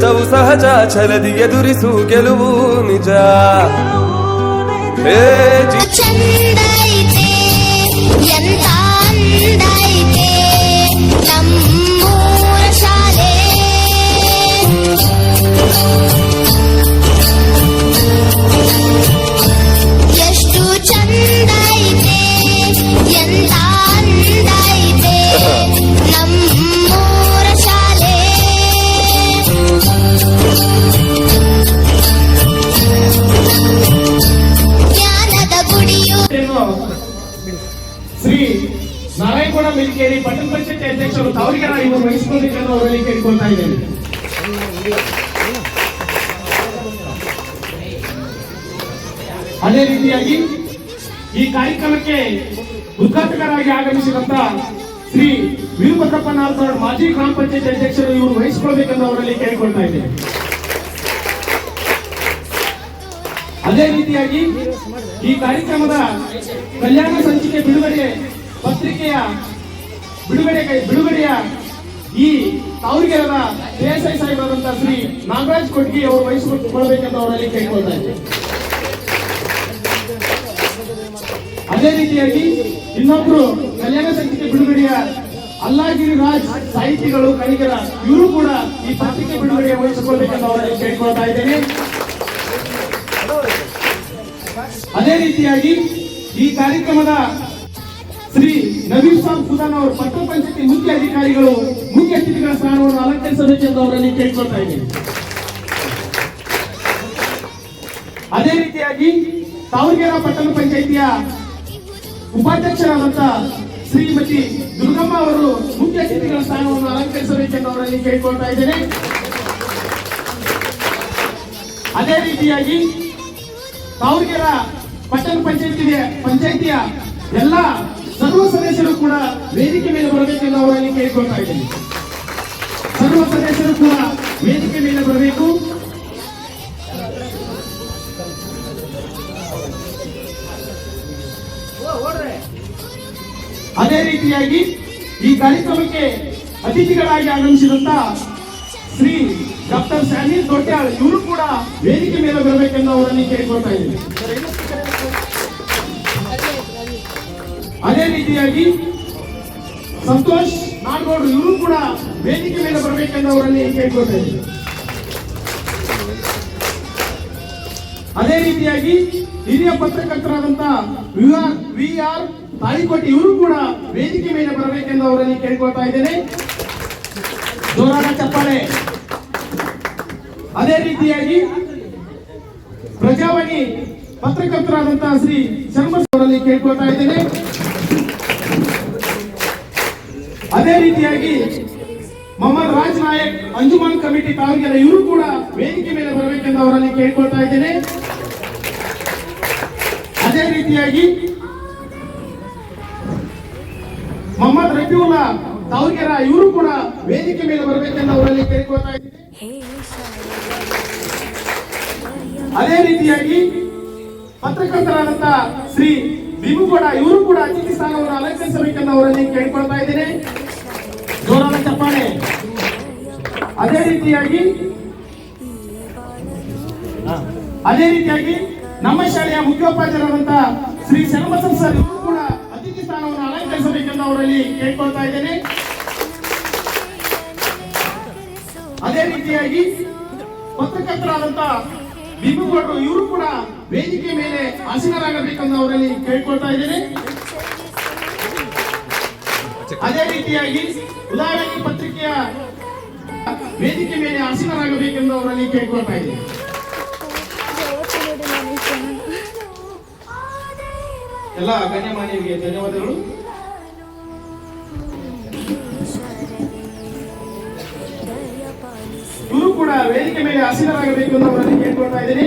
ಕಷ್ಟವು ಸಹಜ ಛಲದಿ ಎದುರಿಸು ಗೆಲುವು ನಿಜ. ಹೇ ಶ್ರೀ ನಾರಾಯಣಗೌಡ ಮಿಲ್ಕೇರಿ ಪಟ್ಟಣ ಪಂಚಾಯತಿ ಅಧ್ಯಕ್ಷರು ತಾವರಿಗೆ ಇವರು ವಹಿಸಿಕೊಳ್ಳಬೇಕೆಂದು ಅವರಲ್ಲಿ ಕೇಳಿಕೊಳ್ತಾ ಇದ್ದೇನೆ. ಅದೇ ರೀತಿಯಾಗಿ ಈ ಕಾರ್ಯಕ್ರಮಕ್ಕೆ ಉದ್ಘಾಟಕರಾಗಿ ಆಗಮಿಸಿದಂತ ಶ್ರೀ ವೀರಭದ್ರಪ್ಪ ಮಾಜಿ ಗ್ರಾಮ ಪಂಚಾಯತ್ ಅಧ್ಯಕ್ಷರು ಇವರು ವಹಿಸಿಕೊಳ್ಬೇಕೆಂದು ಅವರಲ್ಲಿ ಕೇಳಿಕೊಳ್ತಾ ಇದ್ದೇನೆ. ಅದೇ ರೀತಿಯಾಗಿ ಈ ಕಾರ್ಯಕ್ರಮದ ಕಲ್ಯಾಣ ಸಂಚಿಕೆ ಬಿಡುಗಡೆ, ಪತ್ರಿಕೆಯ ಬಿಡುಗಡೆ ಬಿಡುಗಡೆಯ ಈ ತಾವರಿಗೆರದ ದೇಸಾಯಿ ಆದಂತಹ ಶ್ರೀ ನಾಗರಾಜ್ ಕೊಟ್ಗಿ ಅವರು ವಹಿಸಿಕೊಳ್ಳಬೇಕೆಂದು ಅವರಲ್ಲಿ ಕೇಳ್ಕೊಳ್ತಾ ಇದ್ದಾರೆ ಅದೇ ರೀತಿಯಾಗಿ ಇನ್ನೊಬ್ರು ಕಲ್ಯಾಣ ಸಂಚಿಕೆ ಬಿಡುಗಡೆಯ ಅಲ್ಲಾಗಿರಿ ರಾಜ್ ಸಾಹಿತಿಗಳು ಕಣಿಗರ ಇವರು ಕೂಡ ಈ ಪತ್ರಿಕೆ ಬಿಡುಗಡೆ ವಹಿಸಿಕೊಳ್ಬೇಕಂತ ಅವರಲ್ಲಿ ಕೇಳ್ಕೊಳ್ತಾ ಇದ್ದೇನೆ. ಅದೇ ರೀತಿಯಾಗಿ ಈ ಕಾರ್ಯಕ್ರಮದ ಶ್ರೀ ನವೀನ್ ಸಾಬ್ ಸುಧಾನ್ ಅವರು ಪಟ್ಟಣ ಪಂಚಾಯತಿ ಮುಖ್ಯ ಅಧಿಕಾರಿಗಳು, ಮುಖ್ಯ ಅತಿಥಿಗಳ ಸ್ಥಾನವನ್ನು ಅಲಂಕರಿಸಬೇಕೆಂದು ಅವರಲ್ಲಿ ಕೇಳಿಕೊಳ್ತಾ ಇದ್ದೇನೆ ಅದೇ ರೀತಿಯಾಗಿ ತಾವರ್ಗೆರ ಪಟ್ಟಣ ಪಂಚಾಯಿತಿಯ ಉಪಾಧ್ಯಕ್ಷರಾದಂತ ಶ್ರೀಮತಿ ದುರ್ಗಮ್ಮ ಅವರು ಮುಖ್ಯ ಅತಿಥಿಗಳ ಸ್ಥಾನವನ್ನು ಅಲಂಕರಿಸಬೇಕೆಂದು ಅವರಲ್ಲಿ ಕೇಳಿಕೊಳ್ತಾ ಇದ್ದೇನೆ. ಅದೇ ರೀತಿಯಾಗಿ ತಾವರ್ಗೆರ ಪಟ್ಟಣ ಪಂಚಾಯತಿಗೆ ಪಂಚಾಯತಿಯ ಎಲ್ಲ ಸರ್ವ ಸದಸ್ಯರು ಕೂಡ ವೇದಿಕೆ ಮೇಲೆ ಬರಬೇಕೆಂದು ಅವರಲ್ಲಿ ಕೇಳಿಕೊಳ್ತಾ ಇದ್ದೀನಿ ಸರ್ವ ಸದಸ್ಯರು ಕೂಡ ವೇದಿಕೆ ಮೇಲೆ ಬರಬೇಕು. ಅದೇ ರೀತಿಯಾಗಿ ಈ ಕಾರ್ಯಕ್ರಮಕ್ಕೆ ಅತಿಥಿಗಳಾಗಿ ಆಗಮಿಸಿದಂತ ಶ್ರೀ ಡಾಕ್ಟರ್ ಸ್ಯಾನಿಲ್ ದೊಡ್ಡಾಳ್ ಇವರು ಕೂಡ ವೇದಿಕೆ ಮೇಲೆ ಬರಬೇಕೆಂದು ಅವರನ್ನು ಕೇಳಿಕೊಳ್ತಾ ಇದ್ದೇನೆ ಅದೇ ರೀತಿಯಾಗಿ ಸಂತೋಷ್ ನಾಡಗೌಡರು ಇವರು ಕೂಡ ವೇದಿಕೆ ಮೇಲೆ ಬರಬೇಕೆಂದು ಅವರಲ್ಲಿ ಕೇಳ್ಕೊಳ್ತಾ ಇದ್ದೀವಿ ಅದೇ ರೀತಿಯಾಗಿ ಹಿರಿಯ ಪತ್ರಕರ್ತರಾದಂತ ವಿ ಆರ್ ತಾಳಿಕೋಟೆ ಇವರು ಕೂಡ ವೇದಿಕೆ ಮೇಲೆ ಬರಬೇಕೆಂದು ಅವರಲ್ಲಿ ಕೇಳ್ಕೊಳ್ತಾ ಇದ್ದೇನೆ. ಜೋರಾದ ಚಪ್ಪಾಳೆ. ಅದೇ ರೀತಿಯಾಗಿ ಪ್ರಜಾವಾಣಿ ಪತ್ರಕರ್ತರಾದಂತಹ ಶ್ರೀ ಶರ್ಮ ಅವರಲ್ಲಿ ಕೇಳ್ಕೊಳ್ತಾ ಇದ್ದೇನೆ. ಅದೇ ರೀತಿಯಾಗಿ ಮೊಹಮ್ಮದ್ ರಾಜ್ ನಾಯಕ್, ಅಂಜುಮಾನ್ ಕಮಿಟಿ ತಾಲೂಕಿನ ಇವರು ಕೂಡ ವೇದಿಕೆ ಮೇಲೆ ಬರಬೇಕೆಂದು ಅವರಲ್ಲಿ ಕೇಳ್ಕೊಳ್ತಾ ಇದ್ದೇನೆ. ಅದೇ ರೀತಿಯಾಗಿ ಮೊಹಮ್ಮದ್ ರಫೀವುಲ್ಲಾ ತಾಲೂಕಿನ ಇವರು ಕೂಡ ವೇದಿಕೆ ಮೇಲೆ ಬರಬೇಕೆಂದು ಅವರಲ್ಲಿ ಕೇಳ್ಕೊಳ್ತಾ ಇದ್ದೇನೆ. ಅದೇ ರೀತಿಯಾಗಿ ಪತ್ರಕರ್ತರಾದಂತ ಶ್ರೀ ಭೀಮುಗೌಡ ಇವರು ಕೂಡ ಅತಿಥಿ ಸ್ಥಾನವನ್ನು ಅಲಂಕರಿಸಬೇಕೆಂದು ಅವರಲ್ಲಿ ಕೇಳ್ಕೊಳ್ತಾ ಇದ್ದೇನೆ. ಜೋರಾದ ಚಪ್ಪಾಳೆ. ಅದೇ ರೀತಿಯಾಗಿ ಅದೇ ರೀತಿಯಾಗಿ ನಮ್ಮ ಶಾಲೆಯ ಮುಖ್ಯೋಪಾಧ್ಯಾಯರಾದಂತ ಶ್ರೀ ಶರಣಬಸವ ಸರ್, ಇವರು ಕೂಡ ಅತಿಥಿ ಸ್ಥಾನವನ್ನು ಅಲಂಕರಿಸಬೇಕೆಂದು ಅವರಲ್ಲಿ ಕೇಳ್ಕೊಳ್ತಾ ಇದ್ದೇನೆ. ಅದೇ ರೀತಿಯಾಗಿ ಪತ್ರಕರ್ತರಾದಂತ ಬಿಂಬುಗಳು ಇವರು ಕೂಡ ವೇದಿಕೆ ಮೇಲೆ ಆಸೀನರಾಗಬೇಕೆಂದು ಅವರಲ್ಲಿ ಕೇಳ್ಕೊಳ್ತಾ ಇದ್ದೇನೆ. ಅದೇ ರೀತಿಯಾಗಿ ಉದಾಹರಣೆ ಪತ್ರಿಕೆಯ ವೇದಿಕೆ ಮೇಲೆ ಆಸೀನರಾಗಬೇಕೆಂದು ಅವರಲ್ಲಿ ಕೇಳ್ಕೊಳ್ತಾ ಇದ್ದೇನೆ. ಎಲ್ಲ ಗಣ್ಯಮಾನ್ಯರಿಗೆ ಧನ್ಯವಾದಗಳು. ಇವರು ಕೂಡ ವೇದಿಕೆ ಮೇಲೆ ಆಸೀನರಾಗಬೇಕು ಎಂದು ಅವರಲ್ಲಿ ಕೇಳ್ಕೊಳ್ತಾ ಇದ್ದೀನಿ.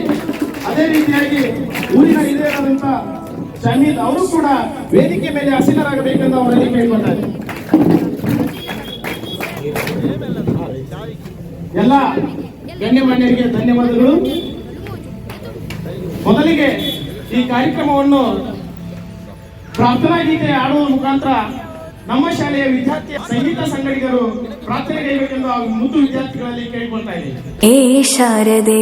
ಅದೇ ರೀತಿಯಾಗಿ ಊರಿನ ಹಿರಿಯರಾದಂತ ಶಮೀದ್ ಅವರು ಕೂಡ ವೇದಿಕೆ ಮೇಲೆ ಆಸೀನರಾಗಬೇಕೆಂದು ಅವರಲ್ಲಿ ಕೇಳ್ಕೊತಾರೆ ಎಲ್ಲ ಗಣ್ಯಮಾನ್ಯರಿಗೆ ಧನ್ಯವಾದಗಳು. ಮೊದಲಿಗೆ ಈ ಕಾರ್ಯಕ್ರಮವನ್ನು ಪ್ರಾರ್ಥನಾ ಗೀತೆ ಆಡುವ ಮುಖಾಂತರ ನಮ್ಮ ಶಾಲೆಯ ವಿದ್ಯಾರ್ಥಿ ಸಂಗೀತ ಸಂಗಡಿಗರು ಪ್ರಾರ್ಥನೆ ಕೈಬೇಕೆಂದು ಮುದ್ದು ವಿದ್ಯಾರ್ಥಿಗಳಲ್ಲಿ ಕೇಳಿಕೊಳ್ತಾ ಇದ್ದೀನಿ ಏ ಶಾರದೆ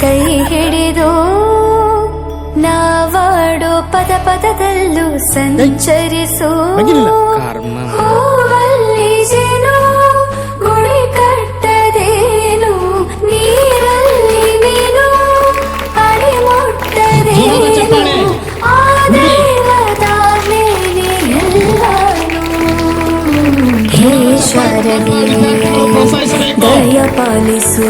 ಕೈ ಹಿಡಿದು ನಾವಾಡೋ ಪದ ಪದದಲ್ಲೂ ಸಂಚರಿಸು ಹೂವಲ್ಲಿ ಜೇನು ಗುಳಿ ಕಟ್ಟದೇನು ನೀರಲ್ಲಿ ಮೀನು ಅಡಿ ಮುಟ್ಟದೇನು ಆ ದೇವದಾಗ್ಲೇನೆ ಎಲ್ಲಾನು ಹೇ ಶಾರದೆ ದಯ ಪಾಲಿಸು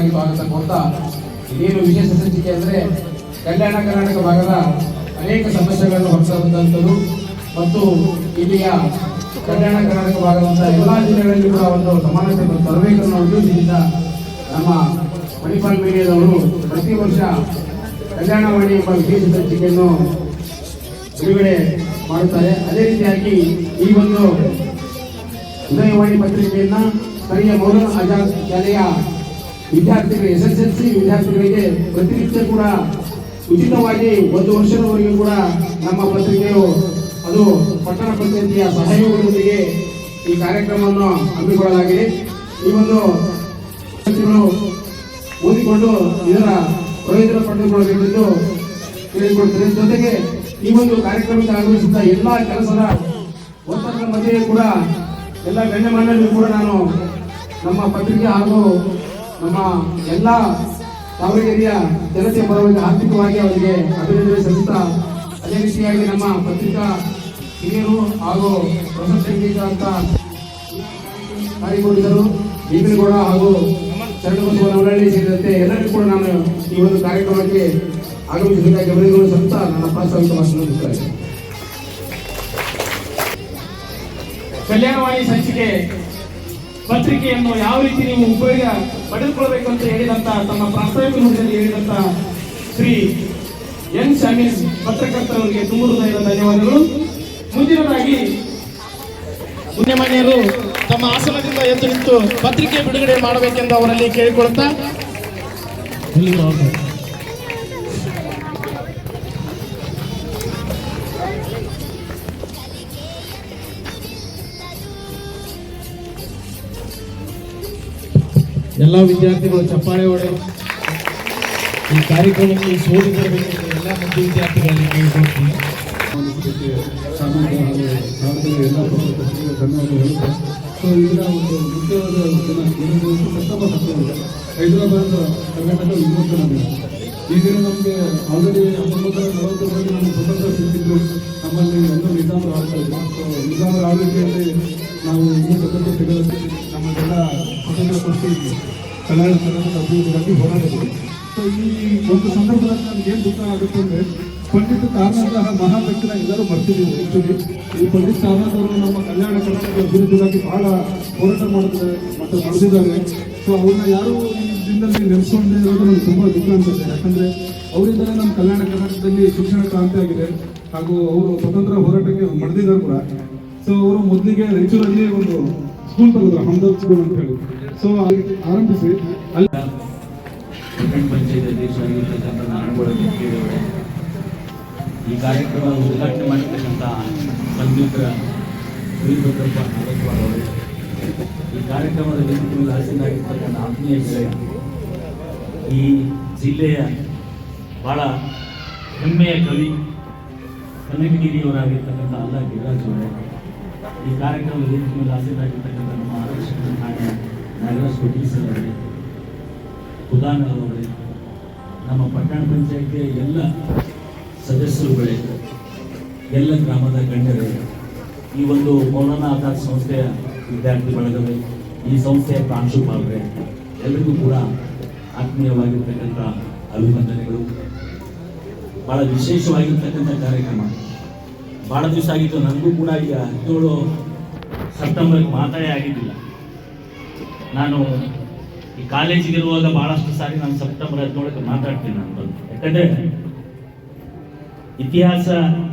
ಆರ್ಥಿಕವಾಗಿ ಸ್ವಾಗತ ಏನು ವಿಶೇಷ ಸಂಚಿಕೆ ಅಂದರೆ ಕಲ್ಯಾಣ ಕರ್ನಾಟಕ ಭಾಗದ ಅನೇಕ ಸಮಸ್ಯೆಗಳನ್ನು ಹೊರತಂತದ್ದು ಮತ್ತು ಇಲ್ಲಿಯ ಕಲ್ಯಾಣ ಕರ್ನಾಟಕ ಭಾಗದಂಥ ಎಲ್ಲ ಜಿಲ್ಲೆಗಳಲ್ಲಿ ಕೂಡ ಒಂದು ಸಮಾನತೆ ತರಬೇಕು ಅನ್ನೋ ಉದ್ದೇಶದಿಂದ ನಮ್ಮ ಮಣಿಪಾಲ್ ಮೀಡಿಯಾದವರು ಪ್ರತಿ ವರ್ಷ ಕಲ್ಯಾಣವಾಣಿ ಎಂಬ ವಿಶೇಷ ಸಂಚಿಕೆಯನ್ನು ಬಿಡುಗಡೆ ಮಾಡುತ್ತಾರೆ. ಅದೇ ರೀತಿಯಾಗಿ ಈ ಒಂದು ಉದಯವಾಣಿ ಪತ್ರಿಕೆಯನ್ನು ಸ್ಥಳೀಯ ಮೌಲ ಆಜಾದ್ ಶಾಲೆಯ ವಿದ್ಯಾರ್ಥಿಗಳು ಎಸ್ ಎಸ್ ಎಲ್ ಸಿ ವಿದ್ಯಾರ್ಥಿಗಳಿಗೆ ಪ್ರತಿನಿತ್ಯ ಕೂಡ ಉಚಿತವಾಗಿ ಒಂದು ವರ್ಷದವರೆಗೂ ಕೂಡ ನಮ್ಮ ಪತ್ರಿಕೆಯು ಅದು ಪಟ್ಟಣ ಪಂಚಾಯತಿಯ ಸಹಯೋಗದೊಂದಿಗೆ ಈ ಕಾರ್ಯಕ್ರಮವನ್ನು ಹಮ್ಮಿಕೊಳ್ಳಲಾಗಿದೆ. ಈ ಒಂದು ಓದಿಕೊಂಡು ಇದರ ಪ್ರಯೋಜನ ಪಡೆದುಕೊಳ್ಳಬೇಕೆಂದು ಕೇಳಿಕೊಳ್ತೇನೆ ಜೊತೆಗೆ ಈ ಒಂದು ಕಾರ್ಯಕ್ರಮಕ್ಕೆ ಆಗಮಿಸಿದ ಎಲ್ಲ ಕೆಲಸದ ಒತ್ತಡದ ಮಧ್ಯೆಯೂ ಕೂಡ ಎಲ್ಲ ಗಣ್ಯಮಾನ್ಯರಿಗೂ ಕೂಡ ನಾನು ನಮ್ಮ ಪತ್ರಿಕೆ ಹಾಗೂ ನಮ್ಮ ಎಲ್ಲ ದಾವಣಗೆರೆಯ ಜನತೆ ಪರವಾಗಿ ಆರ್ಥಿಕವಾಗಿ ಅವರಿಗೆ ಅಭಿನಂದನೆ ಸಲ್ಲಿಸ್ತಾ ಅದೇ ರೀತಿಯಾಗಿ ನಮ್ಮ ಪತ್ರಿಕಾ ಹಿರಿಯರು ಹಾಗೂ ಪ್ರಶಸ್ತಿ ಅಂತ ಕಾರ್ಯಗೌಡಿದರು ಭೀಮನಗೌಡ ಹಾಗೂ ಚರಣಬಸವ ನವರಳ್ಳಿ ಸೇರಿದಂತೆ ಎಲ್ಲರಿಗೂ ಕೂಡ ನಾನು ಈ ಒಂದು ಕಾರ್ಯಕ್ರಮಕ್ಕೆ ಆಗಮಿಸಬೇಕಾಗಿ ಅಭಿನಂದನೆ ಸಂತ ನನ್ನ ಪ್ರಾಸ್ತಾವಿಕ ಭಾಷಣ ಕಲ್ಯಾಣವಾಣಿ ಸಂಚಿಕೆ ಪತ್ರಿಕೆಯನ್ನು ಯಾವ ರೀತಿ ನೀವು ಉಪಯೋಗ ಪಡೆದುಕೊಳ್ಬೇಕು ಅಂತ ಹೇಳಿದಂತ ತಮ್ಮ ಪ್ರಾಸ್ತಾವಿಕ ನುಡಿಯಲ್ಲಿ ಹೇಳಿದಂತ ಶ್ರೀ ಎನ್ ಶಾಮೀಲ್ ಪತ್ರಕರ್ತರವರಿಗೆ ತುಂಬ ಹೃದಯದ ಧನ್ಯವಾದಗಳು. ಮುಂದಿನದಾಗಿ ಪುಣ್ಯಮಾನ್ಯರು ತಮ್ಮ ಆಸನದಿಂದ ಎದ್ದು ನಿಂತು ಪತ್ರಿಕೆ ಬಿಡುಗಡೆ ಮಾಡಬೇಕೆಂದು ಅವರಲ್ಲಿ ಕೇಳಿಕೊಳ್ಳುತ್ತಾ. ಎಲ್ಲ ವಿದ್ಯಾರ್ಥಿಗಳು ಚಪ್ಪಾಳೆ ಹೊಡೆ. ಈ ಕಾರ್ಯಕ್ರಮಕ್ಕೆ ಸೋಲು ಬರಬೇಕೆಂದು ಎಲ್ಲ ಮಂದಿ ವಿದ್ಯಾರ್ಥಿಗಳಲ್ಲಿ ಕೇಳಿಕೊಳ್ತೀನಿ ಹೈದರಾಬಾದ್ ಕರ್ನಾಟಕ ವಿಮೋಚನಾ ದಿನ. ಈ ದಿನ ನಮಗೆ ಆಲ್ರೆಡಿ ಹತ್ತೊಂಬತ್ತರ ನಲವತ್ತು ನಲವತ್ತರಲ್ಲಿ ನಮಗೆ ಸ್ವತಂತ್ರ ಸಿಕ್ಕಿದ್ರು ನಮ್ಮಲ್ಲಿ ಒಂದು ನಿಜಾಮರ ಆಗ್ತಾ ಇದ್ರು ಸೊ ನಿಜಾಮರ ಆಳ್ವಿಕೆಯಲ್ಲಿ ನಾವು ಇನ್ನೂ ಸ್ವತಂತ್ರ ಸಿಗಲಿಕ್ಕೆ ನಮ್ಮದೆಲ್ಲ ಸ್ವತಂತ್ರ ಕೊಡ್ತಿದ್ವಿ ಕಲ್ಯಾಣ ಕರ್ನಾಟಕ ಅಭಿವೃದ್ಧಿಗಾಗಿ ಹೋರಾಡಿದ್ವಿ ಸೊ ಈ ಒಂದು ಸಂದರ್ಭದಲ್ಲಿ ನಮ್ಗೆ ಏನು ದುಃಖ ಆಗುತ್ತೆ ಅಂದರೆ, ಪಂಡಿತ ಕಾರ್ನಾಡ್ತಹ ಮಹಾವ್ಯಕ್ತಿನ ಎಲ್ಲರೂ ಬರ್ತಿದ್ದೀವಿ ಆ್ಯಕ್ಚುಲಿ ಈ ಪಂಡಿತ ಕಾರ್ನಾಡ್ ಅವರು ನಮ್ಮ ಕಲ್ಯಾಣ ಕರ್ನಾಟಕ ಅಭಿವೃದ್ಧಿಗಾಗಿ ಬಹಳ ಹೋರಾಟ ಮಾಡಿದ್ದಾರೆ, ಮತ್ತು ನಡೆದಿದ್ದಾರೆ. ಸೊ ಅವ್ರನ್ನ ಯಾರು ಈ ದಿನದಲ್ಲಿ ನೆನೆಸ್ಕೊಂಡೇ ಇರೋದು ನಮ್ಗೆ ತುಂಬ ದುಃಖ ಅನ್ಸುತ್ತೆ. ಯಾಕಂದರೆ, ಅವರಿಂದಲೇ ನಮ್ಮ ಕಲ್ಯಾಣ ಕರ್ನಾಟಕದಲ್ಲಿ ಶಿಕ್ಷಣ ಕ್ರಾಂತಿ ಆಗಿದೆ. ಹಾಗೂ ಅವರು ಸ್ವತಂತ್ರ ಹೋರಾಟಕ್ಕೆ ಮಾಡಿದ್ದಾರೆ ಕೂಡ. ಸೊ ಅವರು ಮೊದಲಿಗೆ ರಾಯಚೂರಲ್ಲಿ ಒಂದು ಸ್ಕೂಲ್ ತೆಗೆದ್ರು ಹಮ್ದರ್ದ್ ಸ್ಕೂಲ್ ಅಂತ ಹೇಳಿ. ಸೊ ಆರಂಭಿಸಿ. ಅಲ್ಲಿ ಪಂಚಾಯತ್ ಅಧ್ಯಕ್ಷರಾಗಿರ್ತಕ್ಕಂಥ ನಾರಾಯಣಗೌಡ ಮುಖ್ಯರವರೇ ಈ ಕಾರ್ಯಕ್ರಮ ಉದ್ಘಾಟನೆ ಮಾಡಿರ್ತಕ್ಕಂಥ ಸಂಯುಕ್ತ ವೀರಭದ್ರಪ್ಪ ನಾಗೇಶ್ವರ ಅವರು, ಈ ಕಾರ್ಯಕ್ರಮದಲ್ಲಿ ವೇದಿಕೆ ಹಾಸನಾಗಿರ್ತಕ್ಕಂಥ ಆತ್ಮೀಯ ಈ ಜಿಲ್ಲೆಯ ಬಹಳ ಹೆಮ್ಮೆಯ ಕವಿ ಕನಕಗಿರಿಯವರಾಗಿರ್ತಕ್ಕಂಥ ಅಲ್ಲ ಗಿರಿರಾಜ್ ಅವರೇ, ಈ ಕಾರ್ಯಕ್ರಮದ ವೇದಿಕೆ ಹಾಸಿದಾಗಿರ್ತಕ್ಕಂಥ ನಮ್ಮ ಆರಕ್ಷಕ ಠಾಣೆ ನಾಗರಾಜ್ ಕೋಟಿ ಸರ್ ಅವರೇ ನಮ್ಮ ಪಟ್ಟಣ ಪಂಚಾಯತಿಯ ಎಲ್ಲ ಸದಸ್ಯರುಗಳೇ, ಎಲ್ಲ ಗ್ರಾಮದ ಗಣ್ಯರೇ. ಈ ಒಂದು ಮೌನನ ಆಧಾರ್ ಸಂಸ್ಥೆಯ ವಿದ್ಯಾರ್ಥಿ ಬಳಗವೇ, ಈ ಸಂಸ್ಥೆಯ ಪ್ರಾಂಶುಪಾಲರೇ ಎಲ್ಲರಿಗೂ ಕೂಡ ಆತ್ಮೀಯವಾಗಿರ್ತಕ್ಕಂಥ ಅಭಿನಂದನೆಗಳು. ಬಹಳ ವಿಶೇಷವಾಗಿರ್ತಕ್ಕಂಥ ಕಾರ್ಯಕ್ರಮ. ಬಹಳ ದಿವಸ ಆಗಿತ್ತು, ನನಗೂ ಕೂಡ ಈಗ ಹದಿನೇಳು ಸೆಪ್ಟೆಂಬರ್ಗೆ ಮಾತಾಡೇ ಆಗಿದ್ದಿಲ್ಲ. ನಾನು ಈ ಕಾಲೇಜಿಗೆ ಇರುವಾಗ ಬಹಳಷ್ಟು ಸಾರಿ ನಾನು ಸೆಪ್ಟೆಂಬರ್ ಹದಿನೇಳಕ್ಕೆ ಮಾತಾಡ್ತೀನಿ ನಾನು ಬಂದು. ಯಾಕಂದ್ರೆ ಇತಿಹಾಸ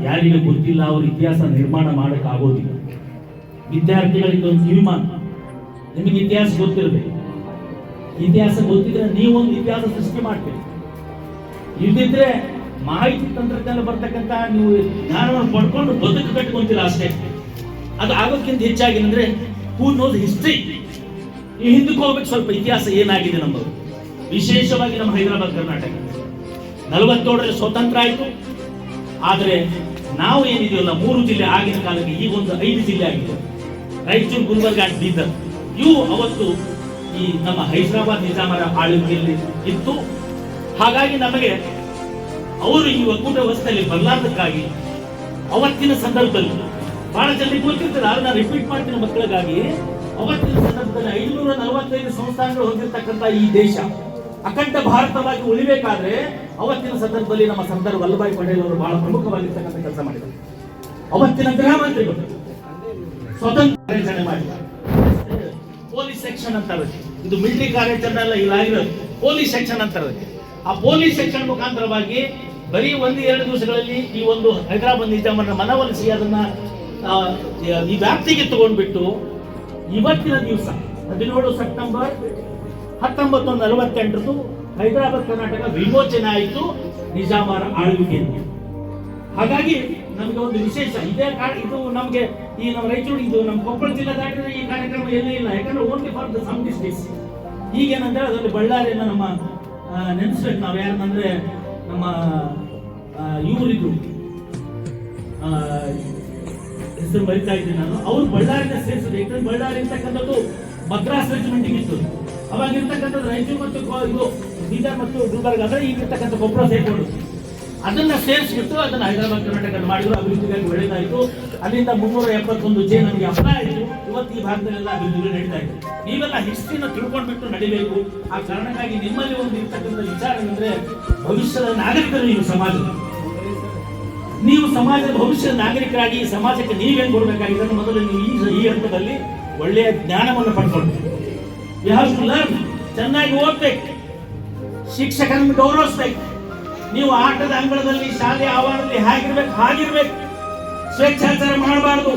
ಯಾರಿಗೂ ಗೊತ್ತಿಲ್ಲ, ಅವ್ರ ಇತಿಹಾಸ ನಿರ್ಮಾಣ ಮಾಡಕ್ ಆಗೋದಿಲ್ಲ. ವಿದ್ಯಾರ್ಥಿಗಳಿಗೆ ಒಂದು ಸಿನಿಮಾ ನಿಮಗೆ ಇತಿಹಾಸ ಗೊತ್ತಿರಬೇಕು. ಇತಿಹಾಸ ಗೊತ್ತಿದ್ರೆ ನೀವೊಂದು ಇತಿಹಾಸ ಸೃಷ್ಟಿ ಮಾಡ್ತೀರಿ. ಇಲ್ದಿದ್ರೆ ಮಾಹಿತಿ ತಂತ್ರಜ್ಞಾನ ಬರ್ತಕ್ಕಂಥ ನೀವು ಜ್ಞಾನವನ್ನು ಪಡ್ಕೊಂಡು ಬದುಕು ಕಟ್ಕೊಂತೀರ ಅಷ್ಟೇ. ಅದು ಆಗೋಕ್ಕಿಂತ ಹೆಚ್ಚಾಗಿ ಅಂದ್ರೆ ಹೂ ನೋಸ್ ಹಿಸ್ಟ್ರಿ ಈ ಹಿಂದಕ್ಕೆ ಹೋಗ್ಬೇಕು ಸ್ವಲ್ಪ ಇತಿಹಾಸ ಏನಾಗಿದೆ ನಮ್ಮದು? ವಿಶೇಷವಾಗಿ ನಮ್ಮ ಹೈದರಾಬಾದ್ ಕರ್ನಾಟಕ. ನಲವತ್ತೇಳರಲ್ಲಿ ಸ್ವತಂತ್ರ ಆಯಿತು. ಆದರೆ ನಾವು ಏನಿದೆಯಲ್ಲ ಮೂರು ಜಿಲ್ಲೆ ಆಗಿನ ಕಾಲಕ್ಕೆ ಈಗ ಒಂದು ಐದು ಜಿಲ್ಲೆ ಆಗಿದೆ. ರಾಯಚೂರು, ಗುಲ್ಬರ್ಗ ಬೀದರ್. ಇವು ಅವತ್ತು ಈ ನಮ್ಮ ಹೈದರಾಬಾದ್ ನಿಜಾಮರ ಆಳ್ವಿಕೆಯಲ್ಲಿ ಇತ್ತು. ಹಾಗಾಗಿ ನಮಗೆ ಅವರು ಈ ಒಕ್ಕೂಟ ವ್ಯವಸ್ಥೆಯಲ್ಲಿ ಬರಲಾರ್ದಕ್ಕಾಗಿ ಅವತ್ತಿನ ಸಂದರ್ಭದಲ್ಲಿ ಬಹಳ ಜಲ್ದಿ ಗೊತ್ತಿರ್ತದೆ ನಾನು ರಿಪೀಟ್ ಮಾಡ್ತೀನಿ ಮಕ್ಕಳಿಗಾಗಿ. ಅವತ್ತಿನ ಸಂದರ್ಭದಲ್ಲಿ ಐನೂರ ನಲವತ್ತೈದು ಸಂಸ್ಥಾನಗಳು ಹೊಂದಿರತಕ್ಕಂತ ಈ ದೇಶ, ಅಖಂಡ ಭಾರತವಾಗಿ ಉಳಿಬೇಕಾದ್ರೆ ಅವತ್ತಿನ ಸಂದರ್ಭದಲ್ಲಿ ನಮ್ಮ ಸರ್ದಾರ್ ವಲ್ಲಭಾಯಿ ಪಟೇಲ್ ಅವರು ಬಹಳ ಪ್ರಮುಖವಾಗಿರ್ತಕ್ಕಂಥ ಕೆಲಸ ಮಾಡಿದರು. ಅವತ್ತಿನ ಗೃಹ ಮಂತ್ರಿಗಳು ಸ್ವತಂತ್ರ ಕಾರ್ಯಾಚರಣೆ ಮಾಡಿದ್ದಾರೆ ಪೊಲೀಸ್ ಸೆಕ್ಷನ್ ಅಂತ ಇದು ಮಿಲಿಟರಿ ಕಾರ್ಯಾಚರಣೆ ಅಲ್ಲ, ಇಲ್ಲ, ಆಗಿರೋದು. ಪೊಲೀಸ್ ಸೆಕ್ಷನ್ ಅಂತ. ಆ ಪೊಲೀಸ್ ಸೆಕ್ಷನ್ ಮುಖಾಂತರವಾಗಿ ಬರೀ ಒಂದು, ಎರಡು ದಿವಸಗಳಲ್ಲಿ ಈ ಒಂದು ಹೈದರಾಬಾದ್ ನಿಜಾಮನ್ನ ಮನವೊಲಿಸಿ ಅದನ್ನ ಈ ವ್ಯಾಪ್ತಿಗೆ ತಗೊಂಡ್ಬಿಟ್ಟು ಇವತ್ತಿನ ದಿವಸ, ಹದಿನೇಳು ಸೆಪ್ಟೆಂಬರ್ ಹತ್ತೊಂಬತ್ತು ನಲವತ್ತೆಂಟರದು ಹೈದರಾಬಾದ್ ಕರ್ನಾಟಕ ವಿಮೋಚನೆ ಆಯಿತು, ನಿಜಾಮರ ಆಳ್ವಿಕೆಯಿಂದ ಹಾಗಾಗಿ ನಮಗೆ ಒಂದು ವಿಶೇಷ, ಇದೇ ಕಾರಣ ಇದು ನಮಗೆ ಈ ನಮ್ಮ ರಾಯಚೂರು, ಇದು ನಮ್ಮ ಕೊಪ್ಪಳ ಜಿಲ್ಲೆ ದಾಟಿದ್ರೆ ಈ ಕಾರ್ಯಕ್ರಮ ಎಲ್ಲೂ ಇಲ್ಲ, ಯಾಕಂದ್ರೆ only for the some districts ಈಗೇನಂದ್ರೆ ಅದರಲ್ಲಿ ಬಳ್ಳಾರಿಯನ್ನು ನಮ್ಮ ನೆನೆಸ್ಬೇಕು ನಾವು ಯಾರಂದ್ರೆ ನಮ್ಮ ಇವರಿದ್ರು. ಹೆಸರು ಬರಿತಾ ಇದ್ದೀನಿ ನಾನು. ಅವರು ಬಳ್ಳಾರಿನ ಸೇರಿಸಿದ್ರು. ಯಾಕಂದ್ರೆ ಬಳ್ಳಾರಿ ಇರ್ತಕ್ಕಂಥದ್ದು ಮದ್ರಾಸ್ ರೆಜಿಮೆಂಟಿಗೆ ಇತ್ತು. ಅವಾಗ ಇರ್ತಕ್ಕಂಥದ್ದು ರಾಯಚೂರು ಮತ್ತು ಇದು ಬೀದರ್ ಮತ್ತು ಗುಲ್ಬರ್ಗ. ಅಂದ್ರೆ ಈಗ ಇರ್ತಕ್ಕಂಥ ಕೊಪ್ಪಳ ಸೇರ್ಕೊಂಡು. ಅದನ್ನ ಸೇರಿಸ್ಬಿಟ್ಟು ಅದನ್ನ ಹೈದರಾಬಾದ್ ಕರ್ನಾಟಕ ಮಾಡಿದ್ರು. ಅಭಿವೃದ್ಧಿಗಾಗಿ ಒಳ್ಳೆಯದಾಯಿತು ಅಲ್ಲಿಂದ ಮುನ್ನೂರ ಎಪ್ಪತ್ತೊಂದು ಜೆ ನಮಗೆ ಅಪ್ಲೈ ಆಯಿತು. ಇವತ್ತು ಈ ಭಾಗದಲ್ಲೆಲ್ಲ ಅಭಿವೃದ್ಧಿ ನಡೀತಾ ಇದೆ ನೀವೆಲ್ಲ ಹಿಸ್ಟ್ರಿನ ತಿಳ್ಕೊಂಡ್ಬಿಟ್ಟು ನಡಿಬೇಕು. ಆ ಕಾರಣಕ್ಕಾಗಿ ನಿಮ್ಮಲ್ಲಿ ಒಂದು ಇರ್ತಕ್ಕಂಥ ವಿಚಾರ ಅಂದ್ರೆ ಭವಿಷ್ಯದ ನಾಗರಿಕರು ನೀವು ಸಮಾಜದ ನೀವು ಸಮಾಜದ ಭವಿಷ್ಯದ ನಾಗರಿಕರಾಗಿ ಸಮಾಜಕ್ಕೆ ನೀವೇನು ಕೊಡಬೇಕಾಗಿದೆ ಮೊದಲು ನೀವು ಈ ಈ ಹಂತದಲ್ಲಿ ಒಳ್ಳೆಯ ಜ್ಞಾನವನ್ನು ಪಡ್ಕೊಳ್ಬೇಕು. ಯು ಹ್ಯಾವ್ ಟು ಲರ್ನ್ ಚೆನ್ನಾಗಿ ಓದ್ಬೇಕು. ಶಿಕ್ಷಕರನ್ನು ಗೌರವಿಸ್ಬೇಕು. ನೀವು ಆಟದ ಅಂಗಳದಲ್ಲಿ, ಶಾಲೆ, ಆವರಣದಲ್ಲಿ ಹೇಗಿರ್ಬೇಕು, ಹಾಗಿರ್ಬೇಕು. ಸ್ವೇಚ್ಛಾಚಾರ ಮಾಡಬಾರದು.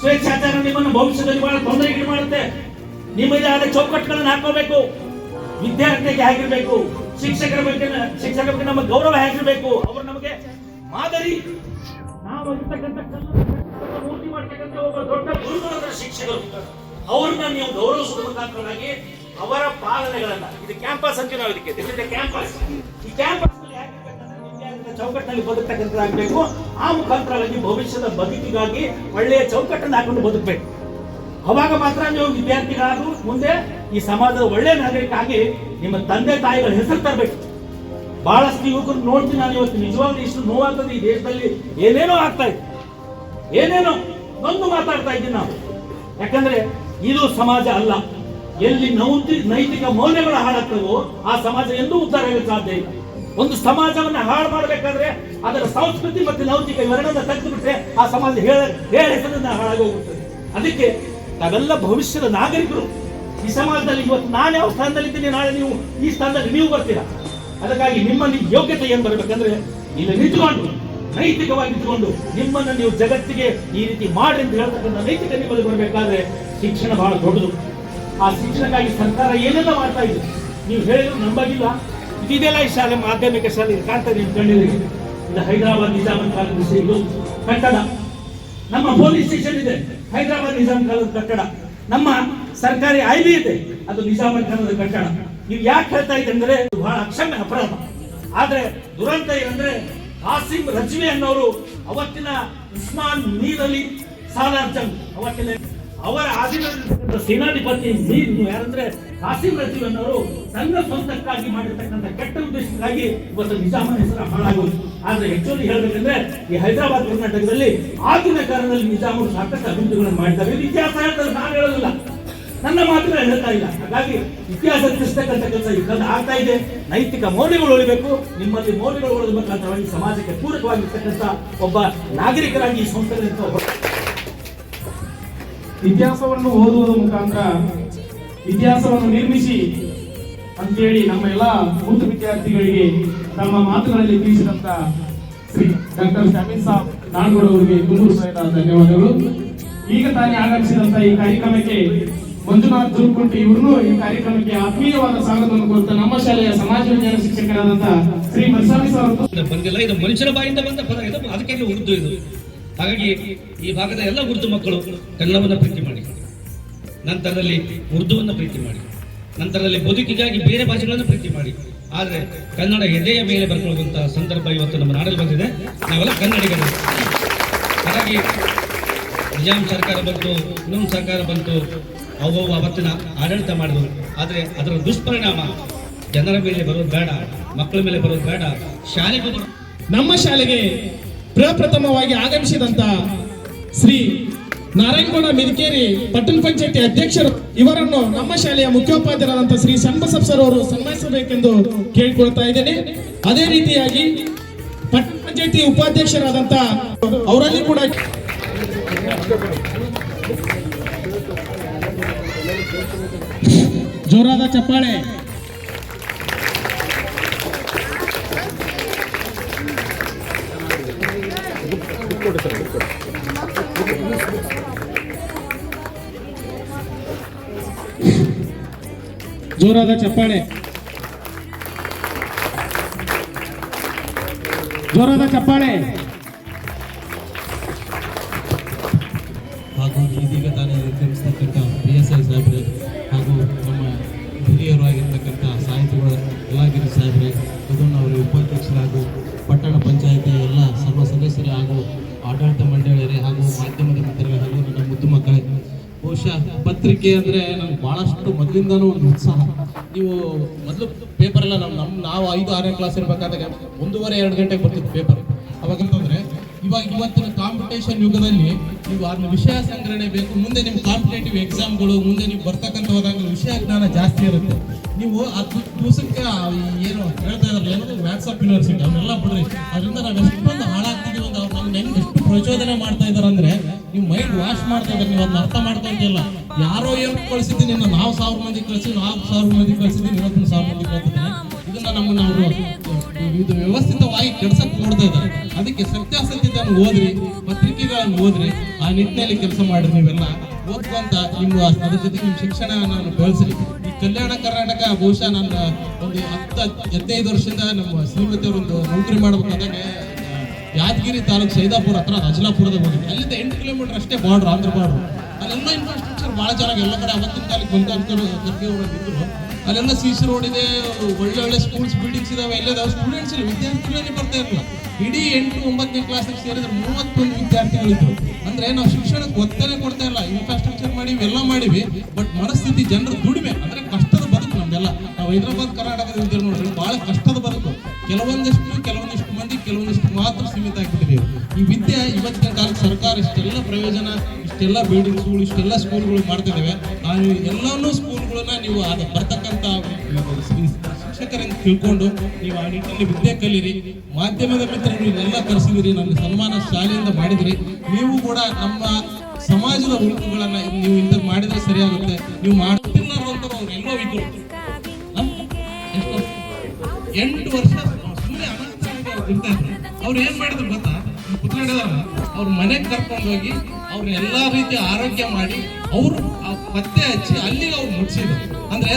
ಸ್ವೇಚ್ಛಾಚಾರ ನಿಮ್ಮನ್ನು ಭವಿಷ್ಯದಲ್ಲಿ ಬಹಳ ತೊಂದರೆಗೆ ಮಾಡುತ್ತೆ ನಿಮ್ಮದೇ ಆದ ಚೌಕಟ್ಟುಗಳನ್ನು ಹಾಕೋಬೇಕು. ವಿದ್ಯಾರ್ಥಿಗೆ ಹೇಗಿರ್ಬೇಕು. ಶಿಕ್ಷಕರ ಬಗ್ಗೆ ಶಿಕ್ಷಕರ ಬಗ್ಗೆ ನಮ್ಮ ಗೌರವ ಹೇಗಿರ್ಬೇಕು. ಅವರು ಮಾದರಿ. ನಾವು ಇರ್ತಕ್ಕಂಥ ಮೂರ್ತಿ ಮಾಡ್ತಕ್ಕಂಥ ಒಬ್ಬ ದೊಡ್ಡ ಶಿಕ್ಷಕರು ಅವ್ರನ್ನ ನೀವು ಗೌರವಿಸುವ ಮುಖಾಂತರವಾಗಿ ಅವರ ಪಾಲನೆಗಳನ್ನ ಇದು ಕ್ಯಾಂಪಸ್ ಅಂತ ನಾವು ಇದಕ್ಕೆ ಕ್ಯಾಂಪಸ್. ಈ ಕ್ಯಾಂಪಸ್ ಚೌಕಟ್ಟಿನಲ್ಲಿ ಬದುಕ್ತಕ್ಕಂಥದ್ದಾಗಬೇಕು ಆ ಮುಖಾಂತರವಾಗಿ ಭವಿಷ್ಯದ ಬದುಕಿಗಾಗಿ ಒಳ್ಳೆಯ ಚೌಕಟ್ಟನ್ನು ಹಾಕೊಂಡು ಬದುಕಬೇಕು. ಅವಾಗ ಮಾತ್ರ ನೀವು ವಿದ್ಯಾರ್ಥಿಗಳಾದ್ರು ಮುಂದೆ ಈ ಸಮಾಜದ ಒಳ್ಳೆಯ ನಾಗರಿಕ ಆಗಿ ನಿಮ್ಮ ತಂದೆ ತಾಯಿಗಳ ಹೆಸರು ತರಬೇಕು. ಬಹಳಷ್ಟು ಯುವಕರು ನೋಡ್ತೀನಿ ನಾನು ಇವತ್ತು. ನಿಜವಾಗ್ಲೂ ಇಷ್ಟು ನೋವಾಗ್ತದೆ ಈ ದೇಶದಲ್ಲಿ. ಏನೇನೋ ಆಗ್ತಾ ಇದೆ. ಏನೇನೋ ಒಂದು ಮಾತಾಡ್ತಾ ಇದ್ದೀನಿ ನಾವು. ಯಾಕಂದ್ರೆ ಇದು ಸಮಾಜ ಅಲ್ಲ. ಎಲ್ಲಿ ನೌತಿ, ನೈತಿಕ ಮೌಲ್ಯಗಳು ಹಾಳಾಗ್ತವೋ ಆ ಸಮಾಜ ಎಂದೂ ಉದ್ಧಾರ ಆಗಕ್ಕೆ ಸಾಧ್ಯ ಇಲ್ಲ. ಒಂದು ಸಮಾಜವನ್ನು ಹಾಳು ಮಾಡಬೇಕಾದ್ರೆ ಅದರ ಸಂಸ್ಕೃತಿ ಮತ್ತು ನೌತಿಕ ಇವೆರಡನ್ನ ತೆಗೆದು ಆ ಸಮಾಜ ಹೇಳ ಹೇಳ ಹೆಸರನ್ನ ಹಾಳಾಗಿ ಹೋಗುತ್ತದೆ ಅದಕ್ಕೆ ನಾವೆಲ್ಲ ಭವಿಷ್ಯದ ನಾಗರಿಕರು. ಈ ಸಮಾಜದಲ್ಲಿ ಇವತ್ತು ನಾನು ಯಾವ ಸ್ಥಾನದಲ್ಲಿದ್ದೀನಿ, ನಾಳೆ ನೀವು ಈ ಸ್ಥಾನದಲ್ಲಿ ನೀವು ಬರ್ತೀರಾ? ಅದಕ್ಕಾಗಿ ನಿಮ್ಮಲ್ಲಿ ಯೋಗ್ಯತೆ ಏನು ಬರಬೇಕಂದ್ರೆ ಇಲ್ಲಿ ನಿಂತುಕೊಂಡು, ನೈತಿಕವಾಗಿ ನಿಂತುಕೊಂಡು ನಿಮ್ಮನ್ನು ನೀವು ಜಗತ್ತಿಗೆ ಈ ರೀತಿ ಮಾಡಿ ಅಂತ ಹೇಳ್ತಕ್ಕಂಥ ನೈತಿಕ ನಿಮ್ಮಲ್ಲಿ ಬರಬೇಕಾದ್ರೆ ಶಿಕ್ಷಣ ಬಹಳ ದೊಡ್ಡದು. ಆ ಶಿಕ್ಷಣಕ್ಕಾಗಿ ಸರ್ಕಾರ ಏನೆಲ್ಲ ಮಾಡ್ತಾ ಇದೆ? ನೀವು ಹೇಳಿದ್ರು ನಂಬಾಗಿಲ್ಲ ಇದೆಲ್ಲ ಈ ಶಾಲೆ, ಮಾಧ್ಯಮಿಕ ಶಾಲೆ ಕಾಣ್ತಾ ನೀವು ಕಣ್ಣಿಗೆ ಇದು ಹೈದರಾಬಾದ್ ನಿಜಾಮನ್ ಕಾಲದ ಇದು. ಕಟ್ಟಡ. ನಮ್ಮ ಪೊಲೀಸ್ ಸ್ಟೇಷನ್ ಇದೆ. ಹೈದರಾಬಾದ್ ನಿಜಾಮ್ ಕಾಲದ ಕಟ್ಟಡ. ನಮ್ಮ ಸರ್ಕಾರಿ ಐಬಿ ಇದೆ. ಅದು ನಿಜಾಮನ್ ಕಾಲದ ಕಟ್ಟಡ. ನೀವು ಯಾಕೆ ಹೇಳ್ತಾ ಇದೆ ಅಂದ್ರೆ ಇದು ಬಹಳ ಅಕ್ಷಮ್ಯ ಅಪರಾಧ. ಆದ್ರೆ ದುರಂತ ಏನಂದ್ರೆ ಕಾಸಿಂ ರಜ್ವಿ ಅನ್ನೋರು ಅವತ್ತಿನ ಉಸ್ಮಾನ್ ಮೀರ್ ಅಲಿ ಸಾಲಾರ್ ಜಂಗ್ ಅವತ್ತಿನ ಅವರ ಆಧೀನದಲ್ಲಿರ್ತಕ್ಕಂಥ ಸೇನಾಧಿಪತಿ ಮೀರ್ ಯಾರಂದ್ರೆ ಕಾಸಿಂ ರಜ್ವಿ ಅನ್ನೋರು ತನ್ನ ಸ್ವಂತಕ್ಕಾಗಿ ಮಾಡಿರ್ತಕ್ಕಂಥ ಕೆಟ್ಟ ಉದ್ದೇಶಕ್ಕಾಗಿ ಇವತ್ತು ನಿಜಾಮನ ಹೆಸರು ಹಾಳಾಗುವುದು ಆದ್ರೆ ಹೆಚ್ಚುವರಿ ಹೇಳ್ಬೇಕಂದ್ರೆ ಈ ಹೈದರಾಬಾದ್ ಕರ್ನಾಟಕದಲ್ಲಿ ಆಗಿನ ಕಾಲದಲ್ಲಿ ನಿಜಾಮರು ಸಾಕಷ್ಟು ಅಭಿವೃದ್ಧಿಗಳನ್ನು ಮಾಡಿದ್ದಾರೆ. ಇತಿಹಾಸ ಹೇಳ್ತಾರೆ, ನಾನು ಹೇಳೋದಿಲ್ಲ. ನನ್ನ ಮಾತ್ರ ಹೇಳ್ತಾ ಇಲ್ಲ. ಹಾಗಾಗಿ ಇತಿಹಾಸ ತಿಳಿಸ್ತಕ್ಕಂಥ ಕೆಲಸ ಇದ್ರಲ್ಲಿ ಆಗ್ತಾ ಇದೆ. ನೈತಿಕ ಮೌಲ್ಯಗಳು ಉಳಿಬೇಕು. ನಿಮ್ಮಲ್ಲಿ ಮೌಲ್ಯಗಳು ಉಳಿದ ಸಮಾಜಕ್ಕೆ ಪೂರಕವಾಗಿರ್ತಕ್ಕಂಥ ಒಬ್ಬ ನಾಗರಿಕರಾಗಿ ಈ ಸಂಸ್ಥೆಗಳಿಂದ ಇತಿಹಾಸವನ್ನು ಓದುವುದರ ಮುಖಾಂತರ ಇತಿಹಾಸವನ್ನು ನಿರ್ಮಿಸಿ ಅಂತೇಳಿ ನಮ್ಮ ಎಲ್ಲ ಮೂರ್ತ ವಿದ್ಯಾರ್ಥಿಗಳಿಗೆ ತಮ್ಮ ಮಾತುಗಳಲ್ಲಿ ತಿಳಿಸಿದಂತ ಶ್ರೀ ಡಾಕ್ಟರ್ ಶಾಮೀನ್ ಸಾಬ್ ನಾಡಗೌಡ ಅವರಿಗೆ ತುಂಬು ಸಹಿತ ಧನ್ಯವಾದಗಳು. ಈಗ ತಾನೇ ಆಗಮಿಸಿದಂತ ಈ ಕಾರ್ಯಕ್ರಮಕ್ಕೆ ಮಂಜುನಾಥ್ ಜೂರ್ಕುಂಟಿ ಇವ್ರನ್ನು ಈ ಕಾರ್ಯಕ್ರಮಕ್ಕೆ ಆತ್ಮೀಯವಾದ ಸ್ವಾಗತವನ್ನು ಕೋರುತ್ತಾ ನಮ್ಮ ಶಾಲೆಯ ಸಮಾಜ ವಿಜ್ಞಾನ ಶಿಕ್ಷಕರಾದಂತಹ ಶ್ರೀ ಮರ್ಸಾಮಿ ಸರ್ ಬಂದಿಲ್ಲ, ಇದು ಮನುಷ್ಯರ ಬಾಯಿಂದ ಬಂದ ಪದ, ಇದು ಅದಕ್ಕೆ ಉರ್ದು ಇದು. ಹಾಗಾಗಿ ಈ ಭಾಗದ ಎಲ್ಲ ಉರ್ದು ಮಕ್ಕಳು ಕನ್ನಡವನ್ನು ಪ್ರೀತಿ ಮಾಡಿ. ನಂತರದಲ್ಲಿ ಉರ್ದುವನ್ನು ಪ್ರೀತಿ ಮಾಡಿ. ನಂತರದಲ್ಲಿ ಬದುಕಿಗಾಗಿ ಬೇರೆ ಭಾಷೆಗಳನ್ನು ಪ್ರೀತಿ ಮಾಡಿ. ಆದರೆ ಕನ್ನಡ ಎದೆಯ ಮೇಲೆ ಬರ್ಕೊಳ್ಳುವಂತಹ ಸಂದರ್ಭ ಇವತ್ತು ನಮ್ಮ ನಾಡಲ್ಲಿ ಬಂದಿದೆ. ನಾವೆಲ್ಲ ಕನ್ನಡಿಗರು. ಹಾಗಾಗಿ ನಿಜಾಮ್ ಸರ್ಕಾರ ಬಂತು ಇನ್ನೊಂದು ಸರ್ಕಾರ ಬಂತು ಅವು ಅವತ್ತಿನ ಆಡಳಿತ ಮಾಡಿದ್ರು ಆದರೆ ಅದರ ದುಷ್ಪರಿಣಾಮ ಜನರ ಮೇಲೆ ಬರೋದು ಬೇಡ, ಮಕ್ಕಳ ಮೇಲೆ ಬರೋದು ಬೇಡ. ಶಾಲೆಗೂ ನಮ್ಮ ಶಾಲೆಗೆ ಪ್ರಪ್ರಥಮವಾಗಿ ಆಗಮಿಸಿದಂತ ಶ್ರೀ ನಾರಾಯಣಗೌಡ ಮಿದಿಕೇರಿ ಪಟ್ಟಣ ಪಂಚಾಯತಿ ಅಧ್ಯಕ್ಷರು, ಇವರನ್ನು ನಮ್ಮ ಶಾಲೆಯ ಮುಖ್ಯೋಪಾಧ್ಯಾಯರಾದಂತ ಶ್ರೀ ಸಣ್ಬಸಪ್ ಸರ್ ಅವರು ಸನ್ಮಾನಿಸಬೇಕೆಂದು ಕೇಳಿಕೊಳ್ತಾ ಇದ್ದೇನೆ. ಅದೇ ರೀತಿಯಾಗಿ ಪಟ್ಟಣ ಪಂಚಾಯತಿ ಉಪಾಧ್ಯಕ್ಷರಾದಂತ ಅವರಲ್ಲಿ ಕೂಡ ಜೋರಾದ ಚಪ್ಪಾಳೆ ಜೋರಾದ ಚಪ್ಪಾಳೆ ಜೋರಾದ ಚಪ್ಪಾಳೆ ಸಾಹೇಬ್ರೆ ಅವರು ಉಪಾಧ್ಯಕ್ಷರು ಹಾಗೂ ಪಟ್ಟಣ ಪಂಚಾಯಿತಿಯ ಎಲ್ಲ ಸರ್ವ ಸದಸ್ಯರೇ ಹಾಗೂ ಆಡಳಿತ ಮಂಡಳಿಯರೇ ಹಾಗೂ ಮಾಧ್ಯಮದ ಮಿತ್ರರೇ ಹಾಗೂ ನನ್ನ ಮುದ್ದು ಮಕ್ಕಳೇ, ಬಹುಶಃ ಪತ್ರಿಕೆ ಅಂದರೆ ನಮ್ಗೆ ಭಾಳಷ್ಟು ಮೊದಲಿಂದನೂ ಒಂದು ಉತ್ಸಾಹ. ನೀವು ಮೊದಲು ಪೇಪರ್ ಎಲ್ಲ ನಮ್ಮ ನಮ್ಮ ನಾವು ಐದು, ಆರನೇ ಕ್ಲಾಸ್ ಇರಬೇಕಾದಾಗ ಒಂದೂವರೆ, ಎರಡು ಗಂಟೆಗೆ ಬರ್ತಿತ್ತು ಪೇಪರ್ ಅವಾಗಂತಂದ್ರೆ ಇವಾಗ ಇವತ್ತಿನ ಕಾಂಪಿಟೇಷನ್ ಯುಗದಲ್ಲಿ ನೀವು ಅದನ್ನ ವಿಷಯ ಸಂಗ್ರಹಣೆ ಬೇಕು, ಮುಂದೆ ನಿಮ್ಮ ಕಾಂಪಿಟೇಟಿವ್ ಎಕ್ಸಾಮ್ಗಳು ಮುಂದೆ ನೀವು ಬರ್ತಕ್ಕಂಥ ಹೋದಾಗ ವಿಷಯ ಜ್ಞಾನ ಜಾಸ್ತಿ ಇರುತ್ತೆ. ನೀವು ಹತ್ತು ದಿವಸಕ್ಕೆ ಏನು ಹೇಳ್ತಾ ಇದಾರಲ್ಲ ಏನದು ವ್ಯಾಟ್ಸಪ್ ಯೂನಿವರ್ಸಿಟಿ ಅವನ್ನೆಲ್ಲ ಬಿಡ್ರಿ. ಅದರಿಂದ ನಾವು ಎಷ್ಟೊಂದು ಹಾಳಾಗ್ತಿದ್ದೀವಿ ಅಂತ ಅವ್ರು ನಮ್ಗೆ ಹೆಂಗೆ ಎಷ್ಟು ಪ್ರಚೋದನೆ ಮಾಡ್ತಾ ಇದಾರೆ ಅಂದ್ರೆ ನೀವು ಮೈಂಡ್ ವಾಶ್ ಮಾಡ್ತಾ ಇದ್ದಾರೆ, ನೀವು ಅದನ್ನ ಅರ್ಥ ಮಾಡ್ಕೊಂತಿಲ್ಲ ಯಾರೋ ಏನು ಕಳಿಸಿದ್ದೀನಿ ನಿನ್ನ ನಾವು ಸಾವಿರ ಮಂದಿ ಕಳಿಸಿ, ನಾವು ಸಾವಿರ ಮಂದಿ ಕಳಿಸಿದ್ದೀನಿ ಇವತ್ತು ಸಾವಿರ ಮಂದಿ ಕಳಿಸಿದ್ದೀನಿ. ಇದನ್ನ ನಮ್ಮನ್ನ ಅವರು ಇದು ವ್ಯವಸ್ಥಿತವಾಗಿ ಕೆಡ್ಸಕ್ಕೆ ನೋಡ್ತಾ ಇದ್ದಾರೆ. ಅದಕ್ಕೆ ಸತ್ಯಾಸತ್ಯತೆಯನ್ನು ಓದ್ರಿ, ಪತ್ರಿಕೆಗಳನ್ನು ಓದ್ರಿ, ಆ ನಿಟ್ಟಿನಲ್ಲಿ ಕೆಲಸ ಮಾಡ್ರಿ ನೀವೆಲ್ಲ. ಓದ್ಕೊಂತ ನಿಮ್ಮ, ಅದ್ರ ಜೊತೆಗೆ ನಿಮ್ಮ ಶಿಕ್ಷಣ ನಾನು ಬೆಳೆಸ್ರಿ. ಈ ಕಲ್ಯಾಣ ಕರ್ನಾಟಕ ಬಹುಶಃ ನನ್ನ ಒಂದು ಹತ್ತು ಹದಿನೈದು ವರ್ಷದಿಂದ ನಮ್ಮ ಶ್ರೀಮತಿಯವರು ಒಂದು ನೌಕರಿ ಮಾಡ್ಬೇಕಾದಾಗ ಯಾದಗಿರಿ ತಾಲೂಕು ಸೈದಾಪುರ ಹತ್ರ ಅಜಲಾಪುರದ ಹೋಗಿದ್ದೆ ಅಲ್ಲಿಂದ ಎಂಟು ಕಿಲೋಮೀಟರ್ ಅಷ್ಟೇ ಬಾರ್ಡ್ರ್ ಆಂಧ್ರ ಬಾರ್ಡ್ರು ಅಲ್ಲೆಲ್ಲ ಇನ್ಫ್ರಾಸ್ಟ್ರಕ್ಚರ್ ಭಾಳ ಚೆನ್ನಾಗಿ, ಎಲ್ಲ ಕಡೆ ಅವತ್ತಿನ ಕಾಲಕ್ಕೆ ಬಂದು ಇದ್ರು. ಅಲ್ಲೆಲ್ಲ ಸಿ ಸಿ ರೋಡ್ ಇದೆ, ಒಳ್ಳೆ ಒಳ್ಳೆ ಸ್ಕೂಲ್ಸ್ ಬಿಲ್ಡಿಂಗ್ಸ್ ಇದಾವೆ ಎಲ್ಲದಾವೆ ಸ್ಟೂಡೆಂಟ್ಸ್ ಇಲ್ಲ ವಿದ್ಯಾರ್ಥಿಗಳೇ ಬರ್ತಾ ಇರಲಿಲ್ಲ. ಇಡೀ ಎಂಟು, ಒಂಬತ್ತನೇ ಕ್ಲಾಸಿಗೆ ಸೇರಿದ್ರೆ ಮೂವತ್ತೊಂದು ವಿದ್ಯಾರ್ಥಿಗಳಿದ್ರು. ಅಂದ್ರೆ ನಾವು ಶಿಕ್ಷಣಕ್ಕೆ ಒತ್ತನೆ ಕೊಡ್ತಾ ಇಲ್ಲ ಇನ್ಫ್ರಾಸ್ಟ್ರಕ್ಚರ್ ಮಾಡಿವಿ, ಎಲ್ಲ ಮಾಡಿವಿ ಬಟ್ ಮನಸ್ಥಿತಿ ಜನರ ದುಡಿಮೆ. ಹೈದರಾಬಾದ್ ಕರ್ನಾಟಕದ ಇದ್ದೀವಿ ನೋಡ್ರಿ ಬಹಳ ಕಷ್ಟದ ಬದುಕು. ಕೆಲವೊಂದಿಷ್ಟು ಕೆಲವೊಂದಿಷ್ಟು ಮಂದಿ, ಕೆಲವೊಂದಿಷ್ಟು ಮಾತ್ರ ಸೀಮಿತ ಆಗ್ಬಿಟ್ಟಿದೆ ಈ ವಿದ್ಯೆ ಇವತ್ತಿನ ಕಾಲಕ್ಕೆ ಸರ್ಕಾರ ಇಷ್ಟೆಲ್ಲ ಪ್ರಯೋಜನ, ಇಷ್ಟೆಲ್ಲ ಬಿಲ್ಡಿಂಗ್ಸ್ಗಳು, ಇಷ್ಟೆಲ್ಲ ಸ್ಕೂಲ್ಗಳು ಮಾಡ್ತಿದ್ದೇವೆ. ಆ ಎಲ್ಲಾನು ಸ್ಕೂಲ್ಗಳನ್ನ ನೀವು ಅದು ಬರ್ತಕ್ಕಂಥ ಶಿಕ್ಷಕರಿಂದ ತಿಳ್ಕೊಂಡು ನೀವು ಆ ನಿಟ್ಟಿನಲ್ಲಿ ವಿದ್ಯೆ ಕಲೀರಿ ಮಾಧ್ಯಮದ ಮಿತ್ರರು ಇದೆಲ್ಲ ಕರೆಸಿದಿರಿ ನನ್ನ ಸನ್ಮಾನ ಶಾಲೆಯಿಂದ ಮಾಡಿದಿರಿ. ನೀವು ಕೂಡ ನಮ್ಮ ಸಮಾಜದ ಉಳುಕುಗಳನ್ನು ನೀವು ಇಂಥದ್ದು ಮಾಡಿದ್ರೆ ಸರಿಯಾಗುತ್ತೆ. ನೀವು ಮಾಡ್ತಿಲ್ಲಾರ್ದಂಥವ್ರು ಅವ್ರು ಎಲ್ಲೋ ಇದ್ರು. ಎಂಟು ವರ್ಷ ಸುಮ್ಮನೆ ಅನಾಥರಾಗಿ ಅವ್ರು ಏನ್ ಮಾಡಿದ್ರು ಗೊತ್ತಾ? ಕುತ್ಕೊಂಡಿದಾರ ಅವ್ರ ಮನೆಗೆ ಕರ್ಕೊಂಡು ಹೋಗಿ ಅವ್ರ ಎಲ್ಲಾ ರೀತಿಯ ಆರೋಗ್ಯ ಮಾಡಿ ಅವರು ಪತ್ತೆ ಹಚ್ಚಿ ಅಲ್ಲಿಗೆ ಅವ್ರು ಮುಟ್ಸಿದ್ರು. ಅಂದ್ರೆ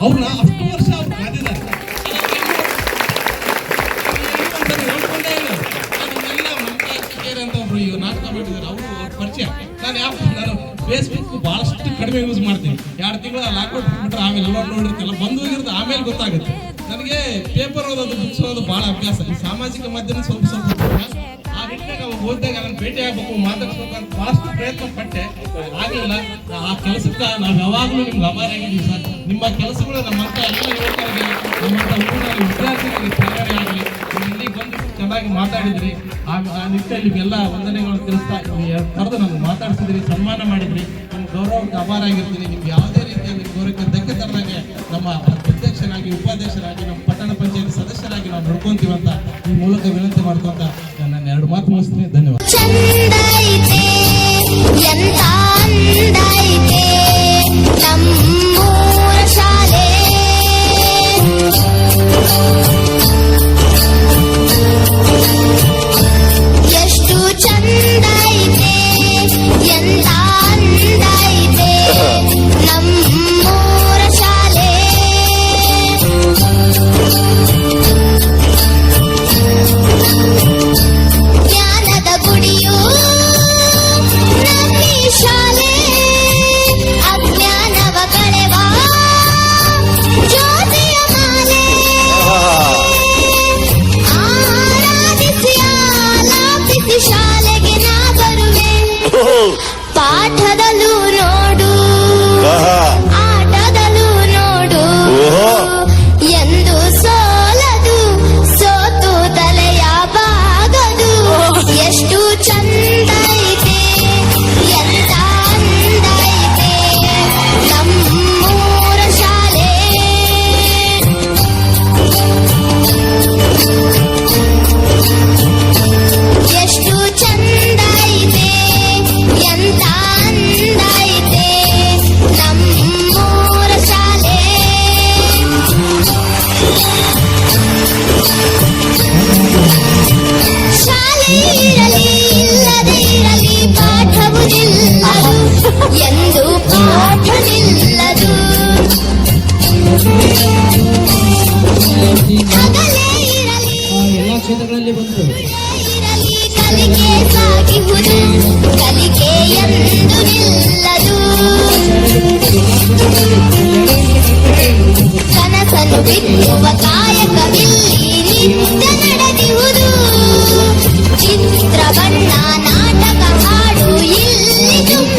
ಅವ್ರನ್ನ ಅಷ್ಟು ವರ್ಷ ಅವ್ರು ಕಾದಿದ್ದಾರೆ. ಅಂತ ಪರಿಚಯ. ನಾನು ಫೇಸ್ಬುಕ್ ಬಹಳಷ್ಟು ಕಡಿಮೆ ಯೂಸ್ ಮಾಡ್ತೀನಿ. ಎರಡು ತಿಂಗಳು ಲಾಕ್ಔಟ್ ಬಿಟ್ರೆ ಆಮೇಲೆ ಎಲ್ಲ ನೋಡಿರ್ತಿಲ್ಲ ಬಂದು ಆಮೇಲೆ ಗೊತ್ತಾಗುತ್ತೆ. ನನಗೆ ಪೇಪರ್ ಓದೋದು ಬುಕ್ಸ್ ಓದೋದು ಬಹಳ ಅಭ್ಯಾಸ. ಈ ಸಾಮಾಜಿಕ ಮಾಧ್ಯಮ ಸ್ವಲ್ಪ ಸ್ವಲ್ಪ ಆ ಅವಾಗ ಓದಿದಾಗ ನಾನು ಭೇಟಿ ಆಗ್ಬೇಕು, ಮಾತಾಡ್ಸ್ಬೇಕು ಅಂತ ಬಹಳಷ್ಟು ಪ್ರಯತ್ನ ಪಟ್ಟೆ. ಆಗಲಿಲ್ಲ. ಆ ಕೆಲಸಕ್ಕೆ ನಾವು ಯಾವಾಗಲೂ ನಿಮ್ಗೆ ಅಭಾರ ಆಗಿದ್ದೀವಿ ಸರ್. ನಿಮ್ಮ ಕೆಲಸಗಳು ನಮ್ಮಂತ ಎಲ್ಲ ಹೇಳ್ತಾರೆ ನಮ್ಮಂತ ಊರಿನಲ್ಲಿ ವಿದ್ಯಾರ್ಥಿಗಳಿಗೆ ಸಹಕಾರಿ ಆಗಲಿ. ಇಲ್ಲಿ ಬಂದು ಚೆನ್ನಾಗಿ ಮಾತಾಡಿದ್ರಿ. ಆ ನಿಟ್ಟಲ್ಲಿ ನಿಮಗೆಲ್ಲ ವಂದನೆಗಳು ತಿಳಿಸ್ತಾ ಕರೆದು ನಾನು ಮಾತಾಡಿಸಿದ್ರಿ, ಸನ್ಮಾನ ಮಾಡಿದ್ರಿ. ನಿಮ್ಮ ಗೌರವಕ್ಕೆ ಅಭಾರ ಆಗಿರ್ತೀನಿ. ನಿಮ್ಗೆ ಯಾವುದೇ ರೀತಿಯಲ್ಲಿ ಗೌರವಕ್ಕೆ ದಕ್ಕೆ ತರದಾಗೆ ನಮ್ಮ ಅಧ್ಯಕ್ಷರಾಗಿ ಉಪಾಧ್ಯಕ್ಷರಾಗಿ, ನಮ್ಮ ಪಟ್ಟಣ ಪಂಚಾಯತ್ ಸದಸ್ಯರಾಗಿ ನಾವು ನೋಡ್ಕೊಂತೀವಂತ ಈ ಮೂಲಕ ವಿನಂತಿ ಮಾಡ್ಕೊಂತ ನನ್ನ ಎರಡು ಮಾತು ಮುಗಿಸ್ತೀನಿ. ಧನ್ಯವಾದ.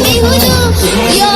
Yo